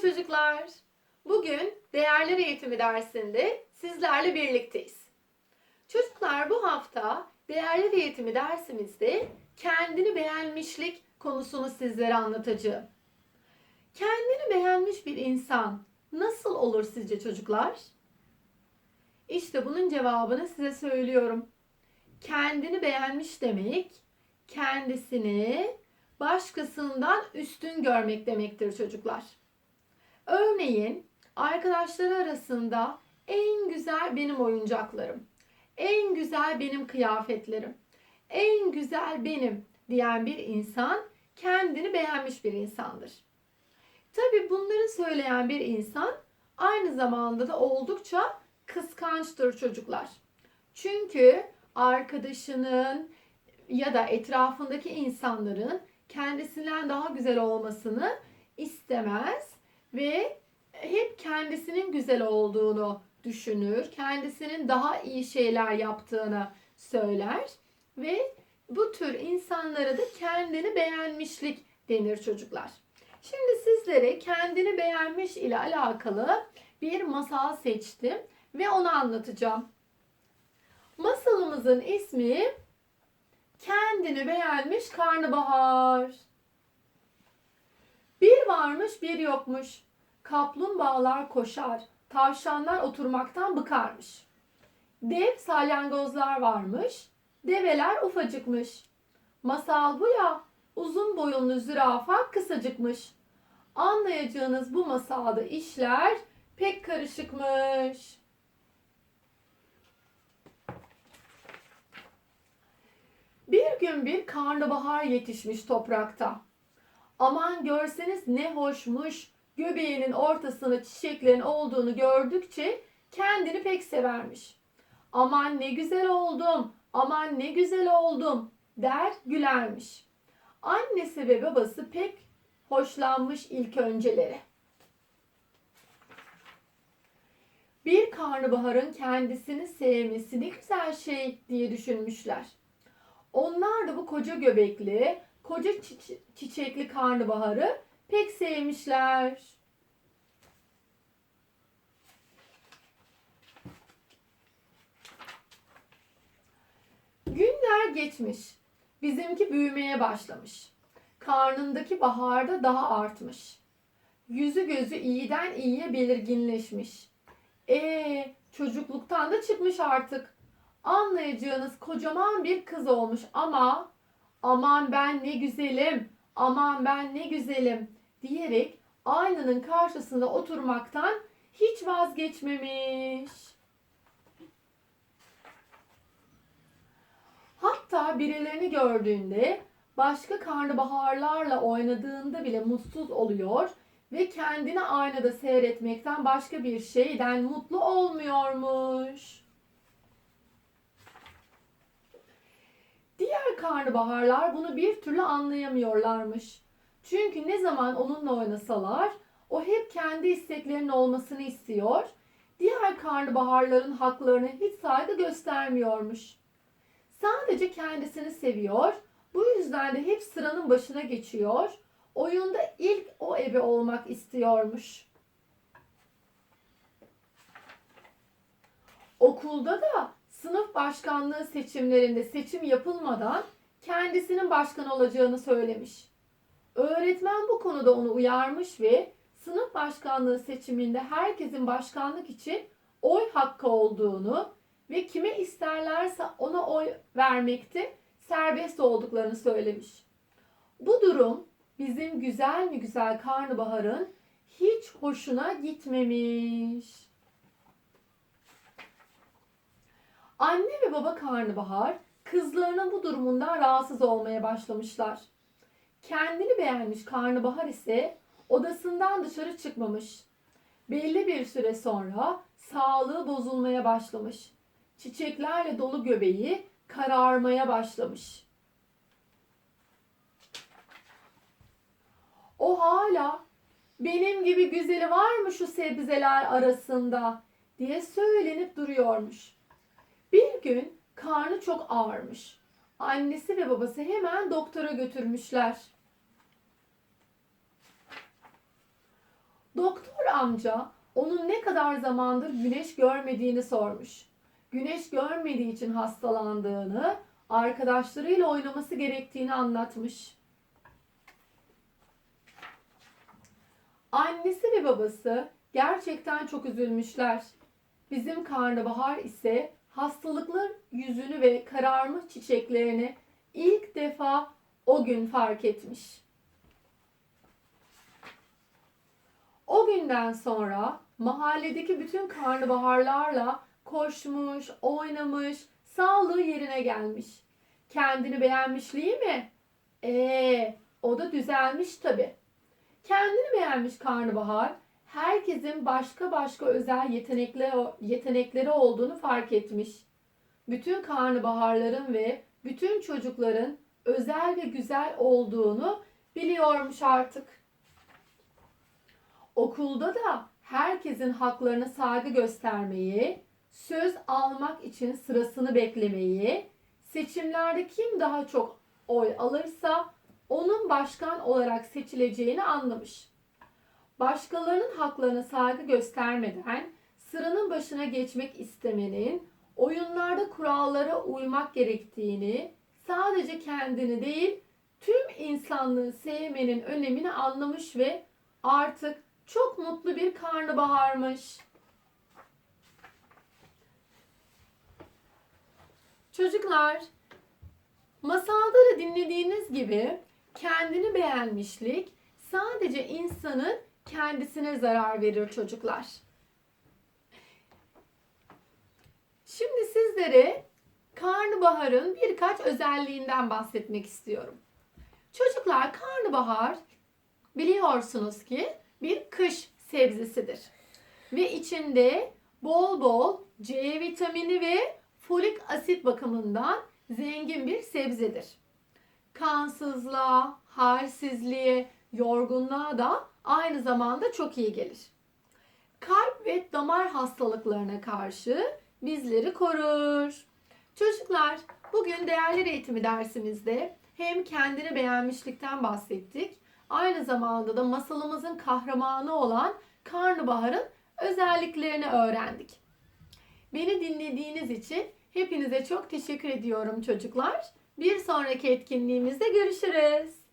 çocuklar. Bugün değerler eğitimi dersinde sizlerle birlikteyiz. Çocuklar bu hafta değerler eğitimi dersimizde kendini beğenmişlik konusunu sizlere anlatacağım. Kendini beğenmiş bir insan nasıl olur sizce çocuklar? İşte bunun cevabını size söylüyorum. Kendini beğenmiş demek kendisini başkasından üstün görmek demektir çocuklar. Örneğin arkadaşları arasında en güzel benim oyuncaklarım, en güzel benim kıyafetlerim, en güzel benim diyen bir insan kendini beğenmiş bir insandır. Tabi bunları söyleyen bir insan aynı zamanda da oldukça kıskançtır çocuklar. Çünkü arkadaşının ya da etrafındaki insanların kendisinden daha güzel olmasını istemez ve hep kendisinin güzel olduğunu düşünür. Kendisinin daha iyi şeyler yaptığını söyler ve bu tür insanlara da kendini beğenmişlik denir çocuklar. Şimdi sizlere kendini beğenmiş ile alakalı bir masal seçtim ve onu anlatacağım. Masalımızın ismi Kendini beğenmiş karnabahar. Bir varmış bir yokmuş. Kaplumbağalar koşar, tavşanlar oturmaktan bıkarmış. Dev salyangozlar varmış, develer ufacıkmış. Masal bu ya, uzun boyunlu zürafa kısacıkmış. Anlayacağınız bu masalda işler pek karışıkmış. Bir gün bir karnabahar yetişmiş toprakta. Aman görseniz ne hoşmuş. Göbeğinin ortasında çiçeklerin olduğunu gördükçe kendini pek severmiş. Aman ne güzel oldum, aman ne güzel oldum der gülermiş. Annesi ve babası pek hoşlanmış ilk önceleri. Bir karnabaharın kendisini sevmesi ne güzel şey diye düşünmüşler. Onlar da bu koca göbekli, koca çiçe- çiçekli karnabaharı pek sevmişler. Günler geçmiş. Bizimki büyümeye başlamış. Karnındaki baharda daha artmış. Yüzü gözü iyiden iyiye belirginleşmiş. E çocukluktan da çıkmış artık. Anlayacağınız kocaman bir kız olmuş ama aman ben ne güzelim, aman ben ne güzelim diyerek aynanın karşısında oturmaktan hiç vazgeçmemiş. Hatta birilerini gördüğünde başka karnabaharlarla oynadığında bile mutsuz oluyor ve kendini aynada seyretmekten başka bir şeyden mutlu olmuyormuş. Diğer karnabaharlar bunu bir türlü anlayamıyorlarmış. Çünkü ne zaman onunla oynasalar o hep kendi isteklerinin olmasını istiyor. Diğer karnabaharların haklarına hiç saygı göstermiyormuş. Sadece kendisini seviyor. Bu yüzden de hep sıranın başına geçiyor. Oyunda ilk o ebe olmak istiyormuş. Okulda da sınıf başkanlığı seçimlerinde seçim yapılmadan kendisinin başkan olacağını söylemiş. Öğretmen bu konuda onu uyarmış ve sınıf başkanlığı seçiminde herkesin başkanlık için oy hakkı olduğunu ve kime isterlerse ona oy vermekte serbest olduklarını söylemiş. Bu durum bizim güzel mi güzel karnabaharın hiç hoşuna gitmemiş. Anne ve baba karnabahar kızlarının bu durumundan rahatsız olmaya başlamışlar. Kendini beğenmiş karnabahar ise odasından dışarı çıkmamış. Belli bir süre sonra sağlığı bozulmaya başlamış. Çiçeklerle dolu göbeği kararmaya başlamış. O hala benim gibi güzeli var mı şu sebzeler arasında diye söylenip duruyormuş. Bir gün karnı çok ağırmış. Annesi ve babası hemen doktora götürmüşler. Doktor amca onun ne kadar zamandır güneş görmediğini sormuş. Güneş görmediği için hastalandığını, arkadaşlarıyla oynaması gerektiğini anlatmış. Annesi ve babası gerçekten çok üzülmüşler. Bizim karnabahar ise hastalıklı yüzünü ve kararmış çiçeklerini ilk defa o gün fark etmiş. O günden sonra mahalledeki bütün karnabaharlarla koşmuş, oynamış, sağlığı yerine gelmiş. Kendini beğenmişliği mi? Ee, o da düzelmiş tabii. Kendini beğenmiş karnabahar, herkesin başka başka özel yetenekleri, yetenekleri olduğunu fark etmiş. Bütün karnabaharların ve bütün çocukların özel ve güzel olduğunu biliyormuş artık. Okulda da herkesin haklarına saygı göstermeyi, söz almak için sırasını beklemeyi, seçimlerde kim daha çok oy alırsa onun başkan olarak seçileceğini anlamış. Başkalarının haklarına saygı göstermeden sıranın başına geçmek istemenin, oyunlarda kurallara uymak gerektiğini, sadece kendini değil tüm insanlığı sevmenin önemini anlamış ve artık çok mutlu bir karnabaharmış. Çocuklar, masalda da dinlediğiniz gibi kendini beğenmişlik sadece insanın kendisine zarar verir çocuklar. Şimdi sizlere karnabaharın birkaç özelliğinden bahsetmek istiyorum. Çocuklar karnabahar biliyorsunuz ki bir kış sebzesidir. Ve içinde bol bol C vitamini ve folik asit bakımından zengin bir sebzedir. Kansızlığa, halsizliğe, yorgunluğa da aynı zamanda çok iyi gelir. Kalp ve damar hastalıklarına karşı bizleri korur. Çocuklar, bugün değerler eğitimi dersimizde hem kendini beğenmişlikten bahsettik, aynı zamanda da masalımızın kahramanı olan karnabaharın özelliklerini öğrendik. Beni dinlediğiniz için hepinize çok teşekkür ediyorum çocuklar. Bir sonraki etkinliğimizde görüşürüz.